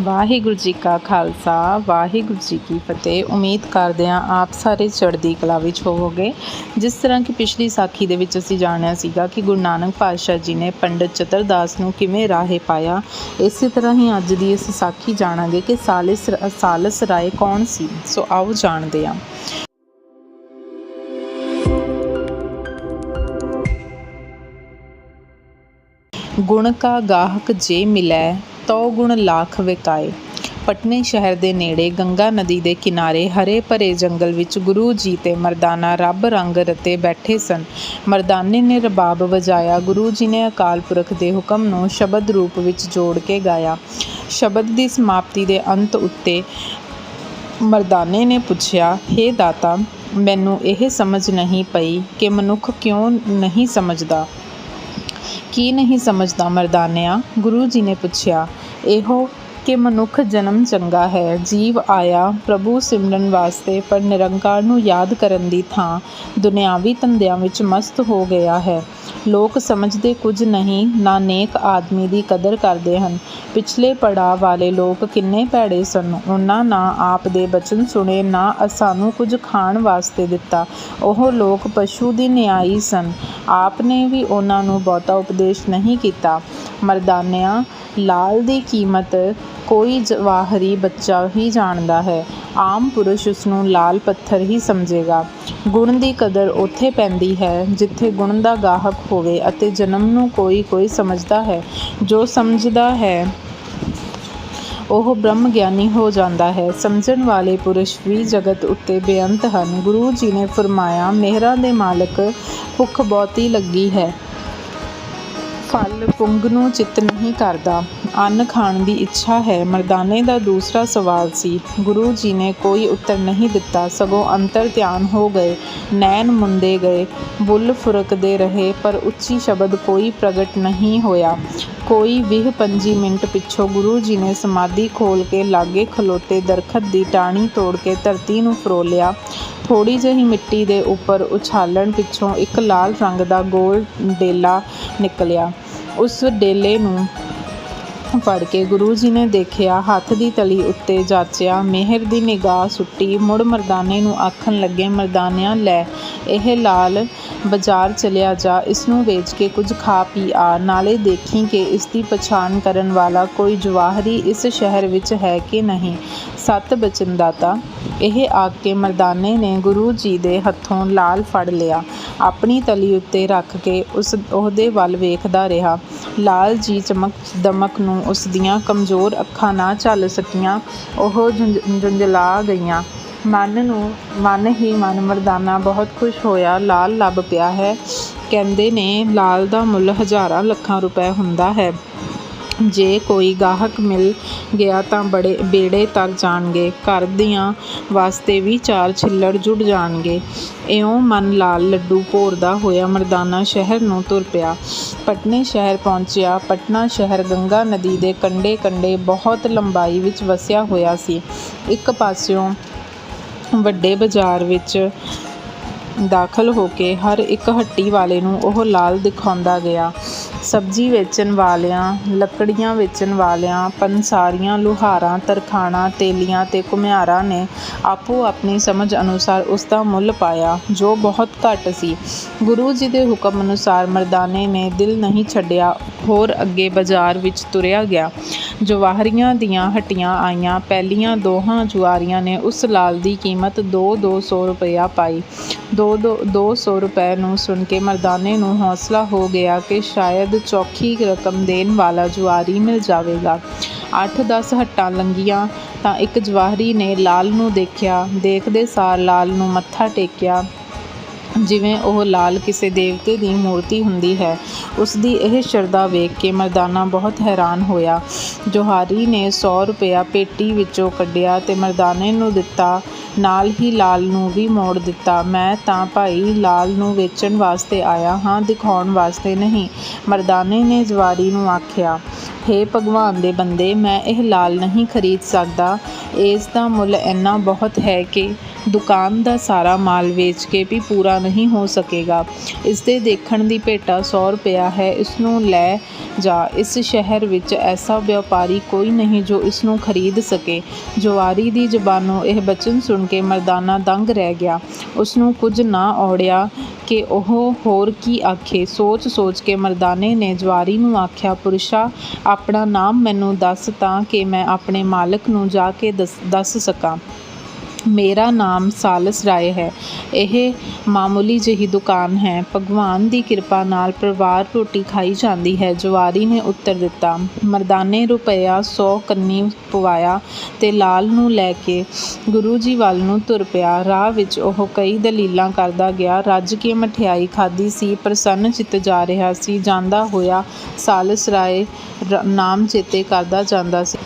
ਵਾਹਿਗੁਰੂ ਜੀ ਕਾ ਖਾਲਸਾ, ਵਾਹਿਗੁਰੂ ਜੀ ਕੀ ਫਤਿਹ। ਉਮੀਦ ਕਰਦੇ ਹਾਂ ਆਪ ਸਾਰੇ ਚੜ੍ਹਦੀ ਕਲਾ ਵਿੱਚ ਹੋਵੋਗੇ। ਜਿਸ ਤਰ੍ਹਾਂ ਕਿ ਪਿਛਲੀ ਸਾਖੀ ਦੇ ਵਿੱਚ ਅਸੀਂ ਜਾਣਿਆ ਸੀਗਾ ਕਿ ਗੁਰੂ ਨਾਨਕ ਪਾਤਸ਼ਾਹ ਜੀ ਨੇ ਪੰਡਤ ਚਤਰਦਾਸ ਨੂੰ ਕਿਵੇਂ ਰਾਹੇ ਪਾਇਆ। ਇਸੇ ਤਰ੍ਹਾਂ ਹੀ ਅੱਜ ਦੀ ਇਸ ਸਾਖੀ ਜਾਣਾਂਗੇ ਕਿ ਸਾਲਿਸ, ਸਾਲਸ ਰਾਏ ਕੌਣ ਸੀ। ਸੋ ਆਓ ਜਾਣਦੇ ਹਾਂ। ਗੁਣ ਕਾ ਗਾਹਕ ਜੇ ਮਿਲੈ ਤਉ ਗੁਣ ਲਾਖ ਵਿਕਾਏ। ਪਟਨੇ ਸ਼ਹਿਰ ਦੇ ਨੇੜੇ ਗੰਗਾ ਨਦੀ ਦੇ ਕਿਨਾਰੇ ਹਰੇ ਭਰੇ ਜੰਗਲ ਵਿੱਚ ਗੁਰੂ ਜੀ ਤੇ ਮਰਦਾਨਾ ਰੱਬ ਰੰਗ ਰਤੇ ਬੈਠੇ ਸਨ। ਮਰਦਾਨੇ ਨੇ ਰਬਾਬ ਵਜਾਇਆ, ਗੁਰੂ ਜੀ ਨੇ ਅਕਾਲ ਪੁਰਖ ਦੇ ਹੁਕਮ ਨੂੰ ਸ਼ਬਦ ਰੂਪ ਵਿੱਚ ਜੋੜ ਕੇ ਗਾਇਆ। ਸ਼ਬਦ ਦੀ ਸਮਾਪਤੀ ਦੇ ਅੰਤ ਉੱਤੇ ਮਰਦਾਨੇ ਨੇ ਪੁੱਛਿਆ, ਹੇ ਦਾਤਾ, ਮੈਨੂੰ ਇਹ ਸਮਝ ਨਹੀਂ ਪਈ ਕਿ ਮਨੁੱਖ ਕਿਉਂ ਨਹੀਂ ਸਮਝਦਾ? ਕੀ ਨਹੀਂ ਸਮਝਦਾ ਮਰਦਾਨਿਆ? ਗੁਰੂ ਜੀ ਨੇ ਪੁੱਛਿਆ ਇਹੋ ਕਿ ਮਨੁੱਖ ਜਨਮ ਚੰਗਾ ਹੈ, ਜੀਵ ਆਇਆ ਪ੍ਰਭੂ ਸਿਮਰਨ ਵਾਸਤੇ ਪਰ ਨਿਰੰਕਾਰ ਨੂੰ ਯਾਦ ਕਰਨ ਦੀ ਥਾਂ ਦੁਨਿਆਵੀ ਧੰਦਿਆਂ ਵਿੱਚ ਮਸਤ ਹੋ ਗਿਆ ਹੈ। ਲੋਕ ਸਮਝਦੇ ਕੁਝ ਨਹੀਂ, ਨਾ ਨੇਕ ਆਦਮੀ ਦੀ ਕਦਰ ਕਰਦੇ ਹਨ। ਪਿਛਲੇ ਪੜਾਅ ਵਾਲੇ ਲੋਕ ਕਿੰਨੇ ਭੈੜੇ ਸਨ। ਉਹਨਾਂ ਨਾ ਆਪ ਦੇ ਬਚਨ ਸੁਣੇ, ਨਾ ਸਾਨੂੰ ਕੁਝ ਖਾਣ ਵਾਸਤੇ ਦਿੱਤਾ। ਉਹ ਲੋਕ ਪਸ਼ੂ ਦੀ ਨਿਆਈ ਸਨ। ਆਪ ਨੇ ਵੀ ਉਹਨਾਂ ਨੂੰ ਬਹੁਤਾ ਉਪਦੇਸ਼ ਨਹੀਂ ਕੀਤਾ। ਮਰਦਾਨਿਆਂ, ਲਾਲ ਦੀ ਕੀਮਤ ਕੋਈ ਜਵਾਹਰੀ ਬੱਚਾ ਹੀ ਜਾਣਦਾ ਹੈ। ਆਮ ਪੁਰਸ਼ ਉਸ ਨੂੰ ਲਾਲ ਪੱਥਰ ਹੀ ਸਮਝੇਗਾ। ਗੁਣ ਦੀ ਕਦਰ ਉੱਥੇ ਪੈਂਦੀ ਹੈ ਜਿੱਥੇ ਗੁਣ ਦਾ ਗਾਹਕ ਹੋਵੇ ਅਤੇ ਜਨਮ ਨੂੰ ਕੋਈ ਕੋਈ ਸਮਝਦਾ ਹੈ। ਜੋ ਸਮਝਦਾ ਹੈ, ਉਹ ਬ੍ਰਹਮ ਗਿਆਨੀ ਹੋ ਜਾਂਦਾ ਹੈ। ਸਮਝਣ ਵਾਲੇ ਪੁਰਸ਼ ਵੀ ਜਗਤ ਉੱਤੇ ਬੇਅੰਤ ਹਨ। ਗੁਰੂ ਜੀ ਨੇ ਫਰਮਾਇਆ, ਮਿਹਰਾਂ ਦੇ ਮਾਲਕ ਭੁੱਖ ਬਹੁਤੀ ਲੱਗੀ ਹੈ। ਫਲ ਪੁੰਗ ਨੂੰ ਚਿੱਤ ਨਹੀਂ ਕਰਦਾ। ਅੰਨ ਖਾਣ ਦੀ ਇੱਛਾ ਹੈ, ਮਰਦਾਨੇ ਦਾ ਦੂਸਰਾ ਸਵਾਲ ਸੀ। ਗੁਰੂ ਜੀ ਨੇ ਕੋਈ ਉੱਤਰ ਨਹੀਂ ਦਿੱਤਾ। ਸਗੋਂ ਅੰਤਰ ਧਿਆਨ ਹੋ ਗਏ, ਨੈਣ ਮੁੰਦੇ ਗਏ। ਬੁੱਲ ਫੁਰਕਦੇ ਰਹੇ, ਪਰ ਉੱਚੀ ਸ਼ਬਦ ਕੋਈ ਪ੍ਰਗਟ ਨਹੀਂ ਹੋਇਆ। ਕੋਈ ਵੀਹ ਪੰਜੀ ਮਿੰਟ ਪਿੱਛੋਂ ਗੁਰੂ ਜੀ ਨੇ ਸਮਾਧੀ ਖੋਲ ਕੇ ਲਾਗੇ ਖਲੋਤੇ ਦਰਖਤ ਦੀ ਟਾਣੀ ਤੋੜ ਕੇ ਧਰਤੀ ਨੂੰ ਫਰੋਲਿਆ। ਥੋੜੀ ਜਿਹੀ ਮਿੱਟੀ ਦੇ ਉੱਪਰ ਉਛਾਲਣ ਪਿੱਛੋਂ ਇੱਕ ਲਾਲ ਰੰਗ ਦਾ ਗੋਲ ਡੇਲਾ ਨਿਕਲਿਆ। ਉਸ ਡੇਲੇ ਨੂੰ ਫੜ ਕੇ ਗੁਰੂ ਜੀ ਨੇ ਦੇਖਿਆ, ਹੱਥ ਦੀ ਤਲੀ ਉੱਤੇ ਜਾਚਿਆ, ਮਿਹਰ ਦੀ ਨਿਗਾਹ ਸੁੱਟੀ, ਮੁੜ ਮਰਦਾਨੇ ਨੂੰ ਆਖਣ ਲੱਗੇ, ਮਰਦਾਨਿਆਂ, ਲੈ, ਇਹ ਲਾਲ ਬਾਜ਼ਾਰ ਚਲਿਆ ਜਾ, ਇਸ ਨੂੰ ਵੇਚ ਕੇ ਕੁਝ ਖਾ ਪੀ ਆ, ਨਾਲੇ ਦੇਖੀ ਕਿ ਇਸ ਦੀ ਪਛਾਣ ਕਰਨ ਵਾਲਾ ਕੋਈ ਜਵਾਹਰੀ ਇਸ ਸ਼ਹਿਰ ਵਿੱਚ ਹੈ ਕਿ ਨਹੀਂ। ਸਤ ਬਚਨਦਾਤਾ ਇਹ ਆਖ ਕੇ ਮਰਦਾਨੇ ਨੇ ਗੁਰੂ ਜੀ ਦੇ ਹੱਥੋਂ ਲਾਲ ਫੜ ਲਿਆ। ਆਪਣੀ ਤਲੀ ਉੱਤੇ ਰੱਖ ਕੇ ਉਸ, ਉਹਦੇ ਵੱਲ ਵੇਖਦਾ ਰਿਹਾ। ਲਾਲ ਜੀ ਚਮਕ, ਦਮਕ ਨੂੰ ਉਸ ਦੀਆਂ ਕਮਜ਼ੋਰ ਅੱਖਾਂ ਨਾ ਝੱਲ ਸਕੀਆਂ। ਉਹ ਜੁੰਝਲਾ ਗਈਆਂ। ਮਨ ਨੂੰ, ਮਨ ਹੀ ਮਨ ਮਰਦਾਨਾ ਬਹੁਤ ਖੁਸ਼ ਹੋਇਆ। ਲਾਲ ਲੱਭ ਪਿਆ ਹੈ। ਕਹਿੰਦੇ ਨੇ, ਲਾਲ ਦਾ ਮੁੱਲ ਹਜ਼ਾਰਾਂ ਲੱਖਾਂ ਰੁਪਏ ਹੁੰਦਾ ਹੈ। ਜੇ ਕੋਈ ਗਾਹਕ ਮਿਲ ਗਿਆ ਤਾਂ ਬੜੇ ਬੇੜੇ ਤੱਕ ਜਾਣਗੇ। ਘਰ ਦੀਆਂ ਵਾਸਤੇ ਵੀ ਚਾਰ ਛਿੱਲੜ ਜੁੜ ਜਾਣਗੇ। ਇਉਂ ਮਨ ਲਾਲ ਲੱਡੂ ਭੋਰਦਾ ਹੋਇਆ ਮਰਦਾਨਾ ਸ਼ਹਿਰ ਨੂੰ ਤੁਰ ਪਿਆ। ਪਟਨੇ ਸ਼ਹਿਰ ਪਹੁੰਚਿਆ। ਪਟਨਾ ਸ਼ਹਿਰ ਗੰਗਾ ਨਦੀ ਦੇ ਕੰਢੇ ਕੰਢੇ ਬਹੁਤ ਲੰਬਾਈ ਵਿੱਚ ਵਸਿਆ ਹੋਇਆ ਸੀ। ਇੱਕ ਪਾਸਿਓਂ ਵੱਡੇ ਬਾਜ਼ਾਰ ਵਿੱਚ ਦਾਖਲ ਹੋ ਕੇ ਹਰ ਇੱਕ ਹੱਟੀ ਵਾਲੇ ਨੂੰ ਉਹ ਲਾਲ ਦਿਖਾਉਂਦਾ ਗਿਆ। ਸਬਜ਼ੀ ਵੇਚਣ ਵਾਲਿਆਂ, ਲੱਕੜੀਆਂ ਵੇਚਣ ਵਾਲਿਆਂ ਪੰਸਾਰੀਆਂ ਲੁਹਾਰਾਂ, ਤਰਖਾਣਾਂ, ਤੇਲੀਆਂ ਤੇ ਘੁਮਿਆਰਾਂ ਨੇ ਆਪੋ ਆਪਣੀ ਸਮਝ ਅਨੁਸਾਰ ਉਸ ਦਾ ਮੁੱਲ ਪਾਇਆ, ਜੋ ਬਹੁਤ ਘੱਟ ਸੀ। ਗੁਰੂ ਜੀ ਦੇ ਹੁਕਮ ਅਨੁਸਾਰ ਮਰਦਾਨੇ ਨੇ ਦਿਲ ਨਹੀਂ ਛੱਡਿਆ, ਹੋਰ ਅੱਗੇ ਬਾਜ਼ਾਰ ਵਿੱਚ ਤੁਰਿਆ ਗਿਆ। ਜਵਾਹਰੀਆਂ ਦੀਆਂ ਹੱਟੀਆਂ ਆਈਆਂ, ਪਹਿਲੀਆਂ ਦੋਹਾਂ ਜੁਆਰੀਆਂ ਨੇ ਉਸ ਲਾਲ ਦੀ ਕੀਮਤ ਦੋ ਦੋ ਸੌ ਰੁਪਇਆ ਪਾਈ। ਦੋ ਦੋ ਦੋ ਸੌ ਰੁਪਏ ਨੂੰ ਸੁਣ ਕੇ ਮਰਦਾਨੇ ਨੂੰ ਹੌਸਲਾ ਹੋ ਗਿਆ ਕਿ ਸ਼ਾਇਦ ਚੌਖੀ ਰਕਮ ਦੇਣ ਵਾਲਾ ਜੁਆਰੀ ਮਿਲ ਜਾਵੇਗਾ। ਅੱਠ ਦਸ ਹੱਟਾਂ ਲੰਘੀਆਂ ਤਾਂ ਇੱਕ ਜਵਾਹਰੀ ਨੇ ਲਾਲ ਨੂੰ ਦੇਖਿਆ। ਦੇਖਦੇ ਸਾਰ ਲਾਲ ਨੂੰ ਮੱਥਾ ਟੇਕਿਆ। ਜਿਵੇਂ ਉਹ ਲਾਲ ਕਿਸੇ ਦੇਵਤੇ ਦੀ ਮੂਰਤੀ ਹੁੰਦੀ ਹੈ। ਉਸ ਦੀ ਇਹ ਸ਼ਰਧਾ ਵੇਖ ਕੇ ਮਰਦਾਨਾ ਬਹੁਤ ਹੈਰਾਨ ਹੋਇਆ। ਜੋਹਾਰੀ ਨੇ 100 ਰੁਪਇਆ ਪੇਟੀ ਵਿੱਚੋਂ ਕੱਢਿਆ ਤੇ ਮਰਦਾਨੇ ਨੂੰ ਦਿੱਤਾ, ਨਾਲ ਹੀ ਲਾਲ ਨੂੰ ਵੀ ਮੋੜ ਦਿੱਤਾ। ਮੈਂ ਤਾਂ ਭਾਈ ਲਾਲ ਨੂੰ ਵੇਚਣ ਵਾਸਤੇ ਆਇਆ ਹਾਂ, ਦਿਖਾਉਣ ਵਾਸਤੇ ਨਹੀਂ, ਮਰਦਾਨੇ ਨੇ ਜਵਾਰੀ ਨੂੰ ਆਖਿਆ। ਹੇ ਭਗਵਾਨ ਦੇ ਬੰਦੇ, ਮੈਂ ਇਹ ਲਾਲ ਨਹੀਂ ਖਰੀਦ ਸਕਦਾ। ਇਸ ਦਾ ਮੁੱਲ ਇੰਨਾ ਬਹੁਤ ਹੈ ਕਿ ਦੁਕਾਨ ਦਾ ਸਾਰਾ ਮਾਲ ਵੇਚ ਕੇ ਵੀ ਪੂਰਾ ਨਹੀਂ ਹੋ ਸਕੇਗਾ। ਇਸ ਦੇ ਦੇਖਣ ਦੀ ਭੇਟਾ ਸੌ ਰੁਪਇਆ ਹੈ। ਇਸ ਨੂੰ ਲੈ ਜਾ। ਇਸ ਸ਼ਹਿਰ ਵਿੱਚ ਐਸਾ ਵਪਾਰੀ ਕੋਈ ਨਹੀਂ ਜੋ ਇਸ ਨੂੰ ਖਰੀਦ ਸਕੇ। ਜਵਾਰੀ ਦੀ ਜ਼ਬਾਨੋਂ ਇਹ ਬਚਨ ਸੁਣ ਕੇ ਮਰਦਾਨਾ ਦੰਗ ਰਹਿ ਗਿਆ। ਉਸ ਨੂੰ ਕੁਝ ਨਾ ਔੜਿਆ ਕਿ ਉਹ ਹੋਰ ਕੀ ਆਖੇ। ਸੋਚ ਸੋਚ ਕੇ ਮਰਦਾਨੇ ਨੇ ਜਵਾਰੀ ਨੂੰ ਆਖਿਆ, ਪੁਰਸ਼ਾ ਆਪਣਾ ਨਾਮ ਮੈਨੂੰ ਦੱਸ ਤਾਂ ਕਿ ਮੈਂ ਆਪਣੇ ਮਾਲਕ ਨੂੰ ਜਾ ਕੇ ਦੱਸ ਦੱਸ ਸਕਾਂ। ਮੇਰਾ ਨਾਮ ਸਾਲਸ ਰਾਏ ਹੈ। ਇਹ ਮਾਮੂਲੀ ਜਿਹੀ ਦੁਕਾਨ ਹੈ। ਭਗਵਾਨ ਦੀ ਕਿਰਪਾ ਨਾਲ ਪਰਿਵਾਰ ਰੋਟੀ ਖਾਈ ਜਾਂਦੀ ਹੈ। ਜਵਾਰੀ ਨੇ ਉੱਤਰ ਦਿੱਤਾ, ਮਰਦਾਨੇ ਰੁਪਇਆ 100 ਕੰਨੀ ਪਵਾਇਆ ਤੇ ਲਾਲ ਨੂੰ ਲੈ ਕੇ ਗੁਰੂ ਜੀ ਵੱਲ ਨੂੰ ਤੁਰ ਪਿਆ। ਰਾਹ ਵਿੱਚ ਉਹ ਕਈ ਦਲੀਲਾਂ ਕਰਦਾ ਗਿਆ। ਰੱਜ ਕੇ ਮਠਿਆਈ ਖਾਧੀ ਸੀ, ਪ੍ਰਸੰਨ ਚਿੱਤ ਜਾ ਰਿਹਾ ਸੀ। ਜਾਂਦਾ ਹੋਇਆ ਸਾਲਸ ਰਾਏ ਨਾਮ ਚੇਤੇ ਕਰਦਾ ਜਾਂਦਾ ਸੀ।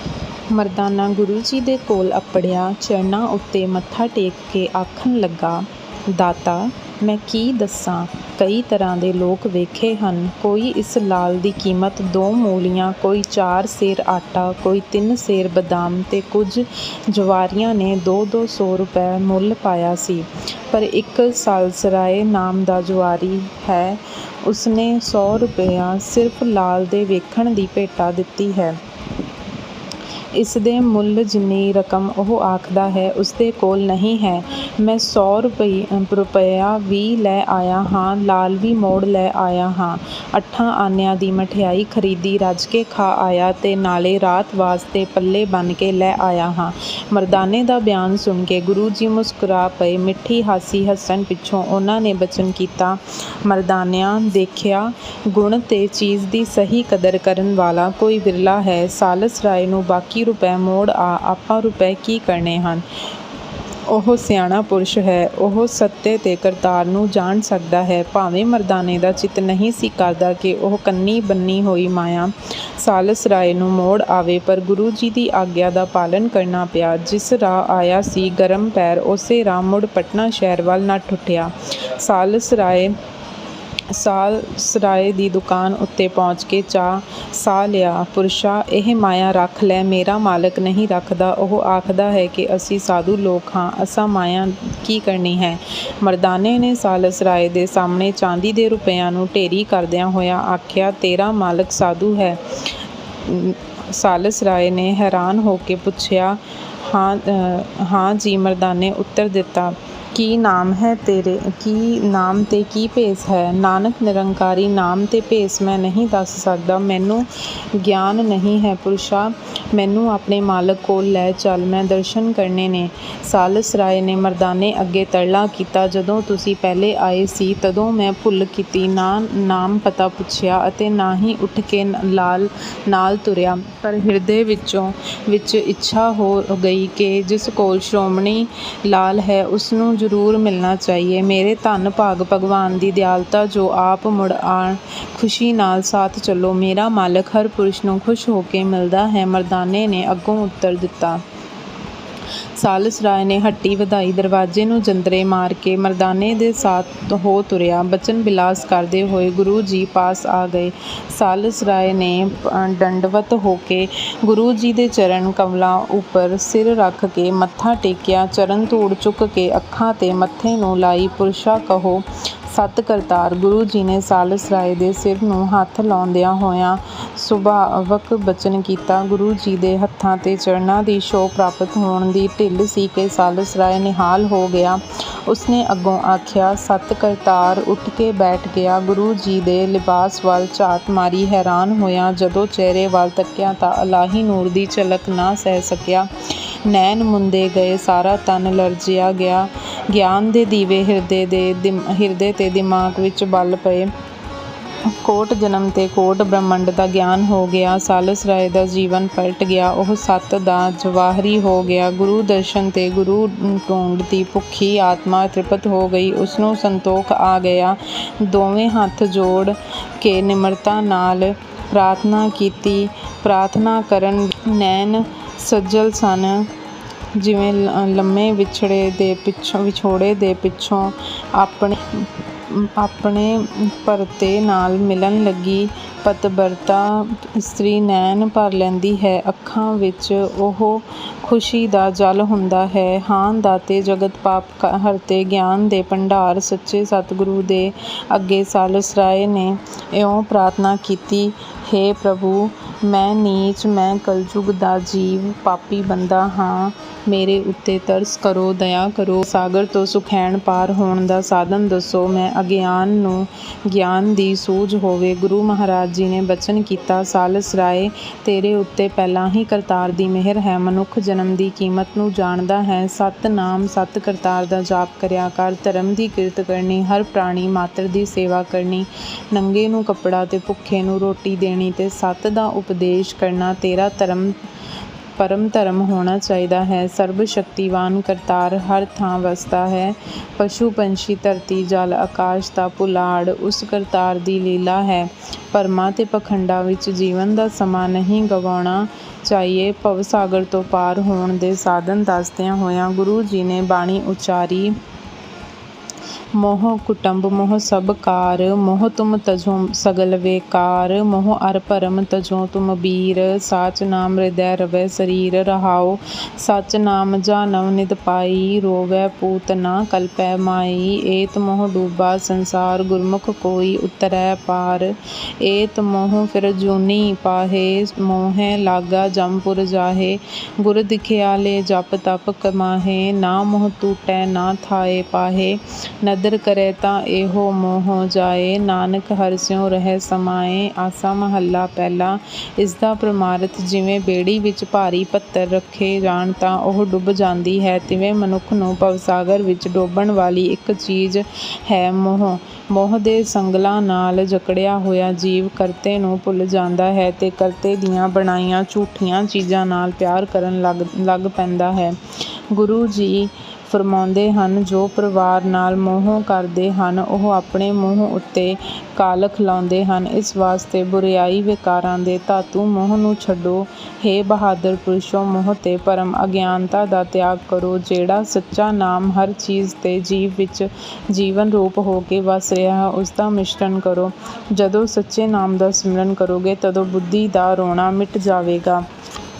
ਮਰਦਾਨਾ ਗੁਰੂ ਜੀ ਦੇ ਕੋਲ ਅੱਪੜਿਆ ਚਰਨਾਂ ਉੱਤੇ ਮੱਥਾ ਟੇਕ ਕੇ ਆਖਣ ਲੱਗਾ, ਦਾਤਾ, ਮੈਂ ਕੀ ਦੱਸਾਂ? ਕਈ ਤਰ੍ਹਾਂ ਦੇ ਲੋਕ ਵੇਖੇ ਹਨ। ਕੋਈ ਇਸ ਲਾਲ ਦੀ ਕੀਮਤ ਦੋ ਮੂਲੀਆਂ, ਕੋਈ ਚਾਰ ਸੇਰ ਆਟਾ, ਕੋਈ ਤਿੰਨ ਸੇਰ ਬਦਾਮ ਤੇ ਕੁਝ ਜਵਾਰੀਆਂ ਨੇ ਦੋ ਦੋ ਸੌ ਰੁਪਏ ਮੁੱਲ ਪਾਇਆ ਸੀ। ਪਰ ਇੱਕ ਸਾਲਸਰਾਏ ਨਾਮ ਦਾ ਜੁਆਰੀ ਹੈ, ਉਸਨੇ ਸੌ ਰੁਪਇਆ ਸਿਰਫ ਲਾਲ ਦੇ ਵੇਖਣ ਦੀ ਭੇਟਾ ਦਿੱਤੀ ਹੈ। ਇਸ ਦੇ ਮੁੱਲ ਜਿੰਨੀ ਰਕਮ ਉਹ ਆਖਦਾ ਹੈ, ਉਸਦੇ ਕੋਲ ਨਹੀਂ ਹੈ। ਮੈਂ ਸੌ ਰੁਪਈ ਰੁਪਇਆ ਵੀ ਲੈ ਆਇਆ ਹਾਂ, ਲਾਲ ਵੀ ਮੋੜ ਲੈ ਆਇਆ ਹਾਂ। ਅੱਠਾਂ ਆਨਿਆਂ ਦੀ ਮਠਿਆਈ ਖਰੀਦੀ, ਰੱਜ ਕੇ ਖਾ ਆਇਆ ਤੇ ਨਾਲੇ ਰਾਤ ਵਾਸਤੇ ਪੱਲੇ ਬੰਨ ਕੇ ਲੈ ਆਇਆ ਹਾਂ। ਮਰਦਾਨੇ ਦਾ ਬਿਆਨ ਸੁਣ ਕੇ ਗੁਰੂ ਜੀ ਮੁਸਕਰਾ ਪਏ। ਮਿੱਠੀ ਹਾਸੀ ਹੱਸਣ ਪਿੱਛੋਂ ਉਹਨਾਂ ਨੇ ਬਚਨ ਕੀਤਾ। ਮਰਦਾਨਿਆਂ ਦੇਖਿਆ, ਗੁਣ ਤੇ ਚੀਜ਼ ਦੀ ਸਹੀ ਕਦਰ ਕਰਨ ਵਾਲਾ ਕੋਈ ਵਿਰਲਾ ਹੈ। ਸਾਲਸ ਰਾਏ ਨੂੰ ਬਾਕੀ ਰੁਪਏ ਮੋੜ ਆ, ਆਪਾਂ ਰੁਪਏ ਕੀ ਕਰਨੇ ਹਨ? ਉਹ ਸਿਆਣਾ ਪੁਰਸ਼ ਹੈ, ਉਹ ਸੱਤੇ ਤੇ ਕਰਤਾਰ ਨੂੰ ਜਾਣ ਸਕਦਾ ਹੈ। ਭਾਵੇਂ ਮਰਦਾਨੇ ਦਾ ਚਿੱਤ ਨਹੀਂ ਸੀ ਕਰਦਾ ਕਿ ਉਹ ਕੰਨੀ ਬੰਨੀ ਹੋਈ ਮਾਇਆ ਸਾਲਸ ਰਾਏ ਨੂੰ ਮੋੜ ਆਵੇ, ਪਰ ਗੁਰੂ ਜੀ ਦੀ ਆਗਿਆ ਦਾ ਪਾਲਨ ਕਰਨਾ ਪਿਆ। ਜਿਸ ਰਾਹ ਆਇਆ ਸੀ ਗਰਮ ਪੈਰ, ਉਸੇ ਰਾਹ ਮੁੜ ਪਟਨਾ ਸ਼ਹਿਰ ਵੱਲ ਨੱਠ ਉੱਠਿਆ। ਸਾਲਸ ਰਾਏ ਸਾਲ ਸਰਾਏ ਦੀ ਦੁਕਾਨ ਉੱਤੇ ਪਹੁੰਚ ਕੇ ਚਾਹ ਸਾਹ ਲਿਆ, ਪੁਰਸ਼ਾ, ਇਹ ਮਾਇਆ ਰੱਖ ਲੈ, ਮੇਰਾ ਮਾਲਕ ਨਹੀਂ ਰੱਖਦਾ। ਉਹ ਆਖਦਾ ਹੈ ਕਿ ਅਸੀਂ ਸਾਧੂ ਲੋਕ ਹਾਂ, ਅਸਾਂ ਮਾਇਆ ਕੀ ਕਰਨੀ ਹੈ? ਮਰਦਾਨੇ ਨੇ ਸਾਲਸ ਰਾਏ ਦੇ ਸਾਹਮਣੇ ਚਾਂਦੀ ਦੇ ਰੁਪਇਆਂ ਨੂੰ ਢੇਰੀ ਕਰਦਿਆਂ ਹੋਇਆ ਆਖਿਆ, ਤੇਰਾ ਮਾਲਕ ਸਾਧੂ ਹੈ। ਸਾਲਸ ਰਾਏ ਨੇ ਹੈਰਾਨ ਹੋ ਕੇ ਪੁੱਛਿਆ, ਹਾਂ ਹਾਂ ਜੀ। ਮਰਦਾਨੇ ਉੱਤਰ ਦਿੱਤਾ ਕੀ ਨਾਮ ਹੈ ਤੇਰੇ? ਕੀ ਨਾਮ ਤੇ ਕੀ ਭੇਸ ਹੈ? ਨਾਨਕ, ਨਿਰੰਕਾਰੀ ਨਾਮ ਤੇ ਭੇਸ ਮੈਂ ਨਹੀਂ ਦੱਸ ਸਕਦਾ। ਮੈਨੂੰ ਗਿਆਨ ਨਹੀਂ ਹੈ ਪੁਰਸ਼ਾ। ਮੈਨੂੰ ਆਪਣੇ ਮਾਲਕ ਕੋਲ ਲੈ ਚੱਲ। ਮੈਂ ਦਰਸ਼ਨ ਕਰਨੇ ਨੇ। ਸਾਲਸ ਰਾਏ ਨੇ ਮਰਦਾਨੇ ਅੱਗੇ ਤਰਲਾ ਕੀਤਾ। ਜਦੋਂ ਤੁਸੀਂ ਪਹਿਲੇ ਆਏ ਸੀ, ਤਦੋਂ ਮੈਂ ਭੁੱਲ ਕੀਤੀ। ਨਾ ਨਾਮ ਪਤਾ ਪੁੱਛਿਆ ਅਤੇ ਨਾ ਹੀ ਉੱਠ ਕੇ ਲਾਲ ਨਾਲ ਤੁਰਿਆ। ਪਰ ਹਿਰਦੇ ਵਿੱਚੋਂ, ਵਿੱਚ ਇੱਛਾ ਹੋ ਗਈ ਕਿ ਜਿਸ ਕੋਲ ਸ਼੍ਰੋਮਣੀ ਲਾਲ ਹੈ ਉਸ ਨੂੰ ਜ਼ਰੂਰ ਮਿਲਣਾ ਚਾਹੀਏ। ਮੇਰੇ ਧੰਨ ਭਾਗ ਭਗਵਾਨ ਦੀ ਦਿਆਲਤਾ ਜੋ ਆਪ ਮੁੜ ਆਣ ਖੁਸ਼ੀ ਨਾਲ ਸਾਥ ਚੱਲੋ। ਮੇਰਾ ਮਾਲਕ ਹਰ ਪੁਰਸ਼ ਨੂੰ ਖੁਸ਼ ਹੋ ਕੇ ਮਿਲਦਾ ਹੈ। ਮਰਦਾਨੇ ਨੇ ਅੱਗੋਂ ਉੱਤਰ ਦਿੱਤਾ। ਸਾਲਸ ਰਾਏ ਨੇ ਹੱਟੀ ਵਧਾਈ, ਦਰਵਾਜ਼ੇ ਨੂੰ ਜੰਦਰੇ ਮਾਰ ਕੇ ਮਰਦਾਨੇ ਦੇ ਸਾਥ ਹੋ ਤੁਰਿਆ। ਬਚਨ ਬਿਲਾਸ ਕਰਦੇ ਹੋਏ ਗੁਰੂ ਜੀ ਪਾਸ ਆ ਗਏ। ਸਾਲਸ ਰਾਏ ਨੇ ਡੰਡਵਤ ਹੋ ਕੇ ਗੁਰੂ ਜੀ ਦੇ ਚਰਨ ਕਮਲਾਂ ਉੱਪਰ ਸਿਰ ਰੱਖ ਕੇ ਮੱਥਾ ਟੇਕਿਆ। ਚਰਨ ਧੂੜ ਚੁੱਕ ਕੇ ਅੱਖਾਂ ਤੇ ਮੱਥੇ ਨੂੰ ਲਾਈ, ਪੁਰਸ਼ਾ ਕਹੋ ਸਤ ਕਰਤਾਰ ਗੁਰੂ ਜੀ ਨੇ ਸਾਲਸ ਰਾਏ ਦੇ ਸਿਰ ਨੂੰ ਹੱਥ ਲਾਉਂਦਿਆਂ ਹੋਇਆਂ ਸੁਭਾਵਕ ਬਚਨ ਕੀਤਾ। ਗੁਰੂ ਜੀ ਦੇ ਹੱਥਾਂ ਤੇ ਚਰਨਾਂ ਦੀ ਛੋਹ ਪ੍ਰਾਪਤ ਹੋਣ ਦੀ ਢਿੱਲ ਸੀ ਕਿ ਸਾਲਸ ਰਾਏ ਨਿਹਾਲ ਹੋ ਗਿਆ। ਉਸਨੇ ਅੱਗੋਂ ਆਖਿਆ, ਸਤ ਕਰਤਾਰ ਉੱਠ ਕੇ ਬੈਠ ਗਿਆ। ਗੁਰੂ ਜੀ ਦੇ ਲਿਬਾਸ ਵੱਲ ਝਾਤ ਮਾਰੀ ਹੈਰਾਨ ਹੋਇਆ ਜਦੋਂ ਚਿਹਰੇ ਵੱਲ ਤੱਕਿਆ ਤਾਂ ਅਲਾਹੀ ਨੂਰ ਦੀ ਝਲਕ ਨਾ ਸਹਿ ਸਕਿਆ। ਨੈਣ ਮੁੰਦੇ ਗਏ, ਸਾਰਾ ਤਨ ਲਰਜ਼ਿਆ ਗਿਆ। ਗਿਆਨ ਦੇ ਦੀਵੇ ਹਿਰਦੇ ਦੇ ਦਿਮ- ਹਿਰਦੇ ਤੇ ਦਿਮਾਗ ਵਿੱਚ ਬਲ ਪਏ। ਕੋਟ ਜਨਮ ਤੇ ਕੋਟ ਬ੍ਰਹਮੰਡ ਦਾ ਗਿਆਨ ਹੋ ਗਿਆ। ਸਾਲਸ ਰਾਏ ਦਾ ਜੀਵਨ ਪਲਟ ਗਿਆ। ਉਹ ਸੱਤ ਦਾ ਜਵਾਹਰੀ ਹੋ ਗਿਆ। ਗੁਰੂ ਦਰਸ਼ਨ ਤੇ ਗੁਰੂ ਢੂੰਡ ਦੀ ਭੁੱਖੀ ਆਤਮਾ ਤ੍ਰਿਪਤ ਹੋ ਗਈ। ਉਸ ਨੂੰ ਸੰਤੋਖ ਆ ਗਿਆ। ਦੋਵੇਂ ਹੱਥ ਜੋੜ ਕੇ ਨਿਮਰਤਾ ਨਾਲ ਪ੍ਰਾਰਥਨਾ ਕੀਤੀ। ਪ੍ਰਾਰਥਨਾ ਕਰਨ ਨੈਣ ਸੱਜਲ ਸਨ। ਜਿਵੇਂ ਲ- ਲੰਮੇ ਵਿਛੜੇ ਦੇ ਪਿੱਛੋਂ, ਵਿਛੋੜੇ ਦੇ ਪਿੱਛੋਂ ਆਪਣੇ ਆਪਣੇ ਭਰਤੇ ਨਾਲ ਮਿਲਣ ਲੱਗੀ। ਪਤਵਰਤਾ ਇਸਤਰੀ ਨੈਣ ਭਰ ਲੈਂਦੀ ਹੈ। ਅੱਖਾਂ ਵਿੱਚ ਉਹ ਖੁਸ਼ੀ ਦਾ ਜਲ ਹੁੰਦਾ ਹੈ। ਹਾਂ ਦਾਤੇ ਜਗਤ ਪਾਪ ਹਰਤੇ ਗਿਆਨ ਦੇ ਭੰਡਾਰ ਸੱਚੇ ਸਤਿਗੁਰੂ ਦੇ ਅੱਗੇ ਸਾਲਸਰਾਏ ਨੇ। ਇਉਂ ਪ੍ਰਾਰਥਨਾ ਕੀਤੀ, ਹੇ ਪ੍ਰਭੂ, ਮੈਂ ਨੀਚ, ਮੈਂ ਕਲਯੁਗ ਦਾ ਜੀਵ, ਪਾਪੀ ਬੰਦਾ ਹਾਂ। ਮੇਰੇ ਉੱਤੇ ਤਰਸ ਕਰੋ, ਦਇਆ ਕਰੋ। ਸਾਗਰ ਤੋਂ ਸੁਖੈਣ ਪਾਰ ਹੋਣ ਦਾ ਸਾਧਨ ਦੱਸੋ। ਮੈਂ ਅਗਿਆਨ ਨੂੰ, ਗਿਆਨ ਦੀ ਸੂਝ ਹੋਵੇ। ਗੁਰੂ ਮਹਾਰਾਜ ਜੀ ਨੇ ਬਚਨ ਕੀਤਾ ਸਾਲਸਰਾਏ ਤੇਰੇ ਉੱਤੇ ਪਹਿਲਾਂ ਹੀ ਕਰਤਾਰ ਦੀ ਮਿਹਰ ਹੈ। ਮਨੁੱਖ ਜਨਮ ਦੀ ਕੀਮਤ ਨੂੰ ਜਾਣਦਾ ਹੈ। ਸਤ ਨਾਮ, ਸਤ ਕਰਤਾਰ ਦਾ ਜਾਪ ਕਰਿਆ ਕਰ। ਧਰਮ ਦੀ ਕਿਰਤ ਕਰਨੀ, ਹਰ ਪ੍ਰਾਣੀ ਮਾਤਰ ਦੀ ਸੇਵਾ ਕਰਨੀ, ਨੰਗੇ ਨੂੰ ਕੱਪੜਾ ਤੇ ਭੁੱਖੇ ਨੂੰ ਰੋਟੀ ਦੇਣੀ ਤੇ ਸਤ ਦਾ ਉਪਦੇਸ਼ ਕਰਨਾ, ਤੇਰਾ ਧਰਮ ਪਰਮ ਧਰਮ ਹੋਣਾ ਚਾਹੀਦਾ ਹੈ। ਸਰਬ ਸ਼ਕਤੀਵਾਨ ਕਰਤਾਰ ਹਰ ਥਾਂ ਵਸਦਾ ਹੈ। ਪਸ਼ੂ, ਪੰਛੀ, ਧਰਤੀ, ਜਲ, ਆਕਾਸ਼ ਦਾ ਪੁਲਾੜ ਉਸ ਕਰਤਾਰ ਦੀ ਲੀਲਾ ਹੈ। ਭਰਮਾਂ ਤੇ ਪਖੰਡਾਂ ਵਿੱਚ ਜੀਵਨ ਦਾ ਸਮਾਂ ਨਹੀਂ ਗਵਾਉਣਾ ਚਾਹੀਏ। ਭਵ ਸਾਗਰ ਤੋਂ ਪਾਰ ਹੋਣ ਦੇ ਸਾਧਨ ਦੱਸਦਿਆਂ ਹੋਇਆਂ ਗੁਰੂ ਜੀ ਨੇ ਬਾਣੀ ਉਚਾਰੀ मोह कुटुम्ब मोह सब कार मोह तुम तजो सगल वेकार मोह अर भरम तजो तुम बीर साच नाम हृदय रवै शरीर रहाओ सच नाम जानव निद पाई रोवै पूत ना कल्पै माई एत मोह डूबा संसार गुरमुख कोई उतरै पार एत मोह फिर जूनी पाहे मोह लागा जमपुर जाहे गुर दिखिया ले जप तप कमाहे ना मोह टूटै ना थाए पाहे ਨਦਰ ਕਰੇ ਤਾਂ ਇਹੋ ਮੋਹ ਜਾਏ। ਨਾਨਕ ਹਰਿ ਸਿਉ ਰਹਿ ਸਮਾਏ। ਆਸਾ ਮਹੱਲਾ ਪਹਿਲਾ ਇਸ ਦਾ ਪ੍ਰਮਾਰਥ ਜਿਵੇਂ ਬੇੜੀ ਵਿੱਚ ਭਾਰੀ ਪੱਤਰ ਰੱਖੇ ਜਾਣ ਤਾਂ ਉਹ ਡੁੱਬ ਜਾਂਦੀ ਹੈ, ਤਿਵੇਂ ਮਨੁੱਖ ਨੂੰ ਭਵਸਾਗਰ ਵਿੱਚ ਡੋਬਣ ਵਾਲੀ ਇੱਕ ਚੀਜ਼ ਹੈ ਮੋਹ। ਮੋਹ ਦੇ ਸੰਗਲਾਂ ਨਾਲ ਜਕੜਿਆ ਹੋਇਆ ਜੀਵ ਕਰਤੇ ਨੂੰ ਭੁੱਲ ਜਾਂਦਾ ਹੈ ਤੇ ਕਰਤੇ ਦੀਆਂ ਬਣਾਈਆਂ ਝੂਠੀਆਂ ਚੀਜ਼ਾਂ ਨਾਲ ਪਿਆਰ ਕਰਨ ਲੱਗ ਲੱਗ ਪੈਂਦਾ ਹੈ। ਗੁਰੂ ਜੀ ਫਰਮਾਉਂਦੇ ਹਨ, ਜੋ ਪਰਿਵਾਰ ਨਾਲ ਮੋਹ ਕਰਦੇ ਹਨ, ਉਹ ਆਪਣੇ ਮੂੰਹ ਉੱਤੇ ਕਾਲਖ ਲਾਉਂਦੇ ਹਨ। ਇਸ ਵਾਸਤੇ ਬੁਰਿਆਈ ਵਿਕਾਰਾਂ ਦੇ ਧਾਤੂ ਮੋਹ ਨੂੰ ਛੱਡੋ। ਹੇ ਬਹਾਦਰ ਪੁਰਸ਼ੋ, ਮੋਹ ਤੇ ਭਰਮ ਅਗਿਆਨਤਾ ਦਾ ਤਿਆਗ ਕਰੋ, ਜਿਹੜਾ ਸੱਚਾ ਨਾਮ ਹਰ ਚੀਜ਼ ਤੇ ਜੀਵ ਵਿੱਚ ਜੀਵਨ ਰੂਪ ਹੋ ਕੇ ਵਸ ਰਿਹਾ ਹੈ, ਉਸ ਦਾ ਮਿਸ਼ਰਣ ਕਰੋ। ਜਦੋਂ ਸੱਚੇ ਨਾਮ ਦਾ ਸਿਮਰਨ ਕਰੋਗੇ, ਤਦੋਂ ਬੁੱਧੀ ਦਾ ਰੋਣਾ ਮਿਟ ਜਾਵੇਗਾ।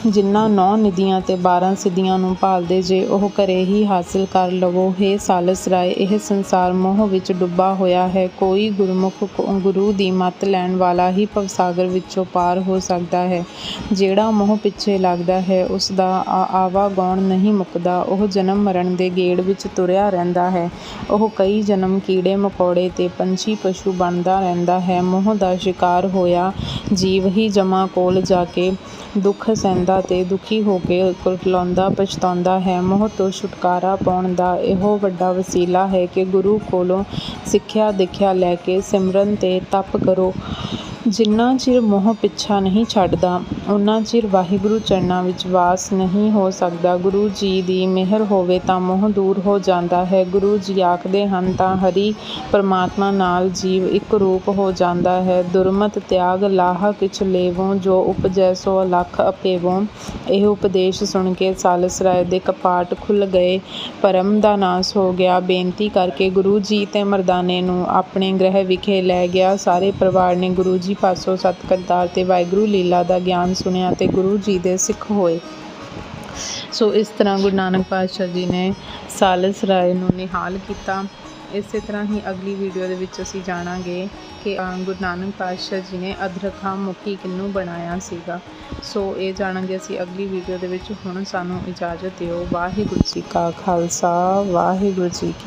ਜਿਨ੍ਹਾਂ ਨੌ ਨਿਧੀਆਂ ਤੇ 12 ਸਿੱਧੀਆਂ ਨੂੰ ਭਾਲਦੇ ਜੇ ਉਹ ਘਰੇ ਹੀ ਹਾਸਿਲ ਕਰ ਲਵੋ। ਹੇ ਸਾਲਸ ਰਾਏ, ਇਹ ਸੰਸਾਰ ਮੋਹ ਵਿੱਚ ਡੁੱਬਾ ਹੋਇਆ ਹੈ। ਕੋਈ ਗੁਰਮੁਖ ਗੁਰੂ ਦੀ ਮੱਤ ਲੈਣ ਵਾਲਾ ਹੀ ਭਵਸਾਗਰ ਵਿੱਚੋਂ ਪਾਰ ਹੋ ਸਕਦਾ ਹੈ। ਜਿਹੜਾ ਮੋਹ ਪਿੱਛੇ ਲੱਗਦਾ ਹੈ, ਉਸ ਦਾ ਆਵਾਗੌਣ ਨਹੀਂ ਮੁੱਕਦਾ। ਉਹ ਜਨਮ ਮਰਨ ਦੇ ਗੇੜ ਵਿੱਚ ਤੁਰਿਆ ਰਹਿੰਦਾ ਹੈ। ਉਹ ਕਈ ਜਨਮ ਕੀੜੇ ਮਕੌੜੇ ਤੇ ਪੰਛੀ ਪਸ਼ੂ ਬਣਦਾ ਰਹਿੰਦਾ ਹੈ। ਮੋਹ ਦਾ ਸ਼ਿਕਾਰ ਹੋਇਆ, ਜੀਵ ਹੀ ਜਮਾ ਕੋਲ ਜਾ ਕੇ ਦੁੱਖ ਸਹਿੰਦਾ ਤੇ ਦੁਖੀ ਹੋ ਕੇ ਕੁਰਲਾਉਂਦਾ ਪਛਤਾਉਂਦਾ ਹੈ। ਮੋਹ ਤੋਂ ਛੁਟਕਾਰਾ ਪਾਉਣ ਦਾ ਇਹੋ ਵੱਡਾ ਵਸੀਲਾ ਹੈ ਕਿ ਗੁਰੂ ਕੋਲੋਂ ਸਿੱਖਿਆ ਦਿਖਿਆ ਲੈ ਕੇ ਸਿਮਰਨ ਤੇ ਤਪ ਕਰੋ। ਜਿੰਨਾ ਚਿਰ ਮੋਹ ਪਿੱਛਾ ਨਹੀਂ ਛੱਡਦਾ ਉਨਾ ਚਿਰ ਵਾਹਿਗੁਰੂ ਚਰਨਾਂ ਵਿੱਚ ਵਾਸ ਨਹੀਂ ਹੋ ਸਕਦਾ। ਗੁਰੂ ਜੀ ਦੀ ਮਿਹਰ ਹੋਵੇ ਤਾਂ ਮੋਹ ਦੂਰ ਹੋ ਜਾਂਦਾ ਹੈ। ਗੁਰੂ ਜੀ ਆਖਦੇ ਹਨ, ਤਾਂ ਹਰੀ ਪਰਮਾਤਮਾ ਨਾਲ ਜੀਵ ਇੱਕ ਰੂਪ ਹੋ ਜਾਂਦਾ ਹੈ। ਦੁਰਮਤ ਤਿਆਗ ਲਾਹ ਕਿਛ ਲੇਵੋਂ, ਜੋ ਉਪਜੈ ਸੋ ਲੱਖ ਅਪੇਵੋਂ। ਇਹ ਉਪਦੇਸ਼ ਸੁਣ ਕੇ ਸਾਲਸ ਰਾਏ ਦੇ ਕਪਾਟ ਖੁੱਲ ਗਏ। ਪਰਮ ਦਾ ਨਾਸ ਹੋ ਗਿਆ। ਬੇਨਤੀ ਕਰਕੇ ਗੁਰੂ ਜੀ ਤੇ ਮਰਦਾਨੇ ਨੂੰ ਆਪਣੇ ਗ੍ਰਹਿ ਵਿਖੇ ਲੈ ਗਿਆ। ਸਾਰੇ ਪਰਿਵਾਰ ਨੇ ਗੁਰੂ ਜੀ ਪਾਸੋਂ ਸਤ ਕਰਤਾਰ ਤੇ ਵਾਹਿਗੁਰੂ ਲੀਲਾ ਦਾ ਗਿਆਨ ਸੁਣਿਆ ਤੇ ਗੁਰੂ ਜੀ ਦੇ ਸਿੱਖ ਹੋਏ। ਸੋ ਇਸ ਤਰ੍ਹਾਂ ਗੁਰੂ ਨਾਨਕ ਪਾਤਸ਼ਾਹ ਜੀ ਨੇ ਸਾਲਸ ਰਾਏ ਨੂੰ ਨਿਹਾਲ ਕੀਤਾ। ਇਸੇ ਤਰ੍ਹਾਂ ਹੀ ਅਗਲੀ ਵੀਡੀਓ ਦੇ ਵਿੱਚ ਅਸੀਂ ਜਾਣਾਂਗੇ ਕਿ ਗੁਰੂ ਨਾਨਕ ਪਾਤਸ਼ਾਹ ਜੀ ਨੇ ਅਧਰਖਾ ਮੁਖੀ ਕਿੰਨੂੰ ਬਣਾਇਆ ਸੀਗਾ। ਸੋ ਇਹ ਜਾਣਾਂਗੇ ਅਸੀਂ ਅਗਲੀ ਵੀਡੀਓ ਦੇ ਵਿੱਚ। ਹੁਣ ਸਾਨੂੰ ਇਜਾਜ਼ਤ ਦਿਓ। ਵਾਹਿਗੁਰੂ ਜੀ ਕਾ ਖਾਲਸਾ, ਵਾਹਿਗੁਰੂ ਜੀ ਕੀ